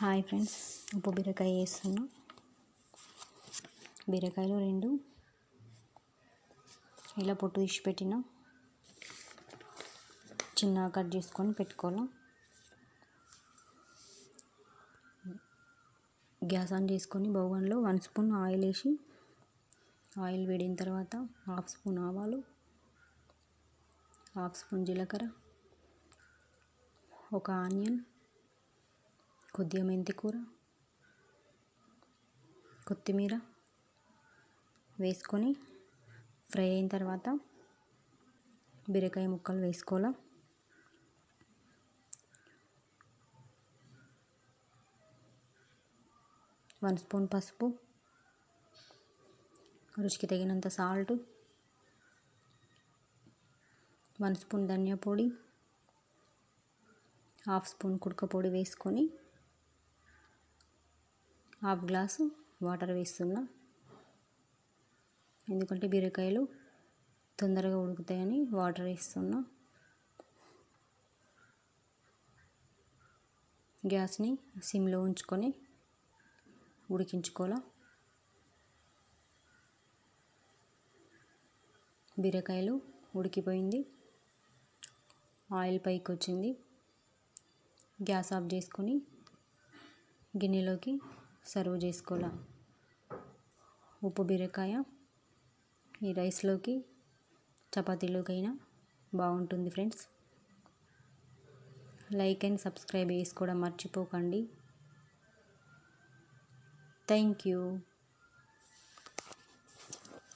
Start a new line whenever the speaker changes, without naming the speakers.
Hi friends ఉప్పు బీరకాయ వేస్తున్నా బీరకాయలు రెండు ఇలా పొట్టు తీసి పెట్టిన. చిన్నగా కట్ చేసుకొని పెట్టుకోవాలి. గ్యాస్ ఆన్ చేసుకొని బౌగన్లో వన్ స్పూన్ ఆయిల్ వేసి ఆయిల్ వేడిన తర్వాత హాఫ్ స్పూన్ ఆవాలు హాఫ్ స్పూన్ జీలకర్ర ఒక ఆనియన్ కొద్దిగా మెంతి కూర కొత్తిమీర వేసుకొని ఫ్రై అయిన తర్వాత బీరకాయ ముక్కలు వేసుకోవాలి. వన్ స్పూన్ పసుపు రుచికి తగినంత సాల్ట్ వన్ స్పూన్ ధనియా పొడి హాఫ్ స్పూన్ కుడక పొడి వేసుకొని హాఫ్ గ్లాసు వాటర్ వేస్తున్నా. ఎందుకంటే బీరకాయలు తొందరగా ఉడుకుతాయని వాటర్ వేస్తున్నా. గ్యాస్ని సిమ్లో ఉంచుకొని ఉడికించుకోవాలా. బీరకాయలు ఉడికిపోయింది. ఆయిల్ పైకి వచ్చింది గ్యాస్ ఆఫ్ చేసుకొని గిన్నెలోకి సర్వ్ చేసుకోవాలా? ఉప్పు బీరకాయ ఈ రైస్లోకి చపాతీలోకైనా బాగుంటుంది ఫ్రెండ్స్. లైక్ అండ్ సబ్స్క్రైబ్ చేసుకోవడం మర్చిపోకండి. Thank you.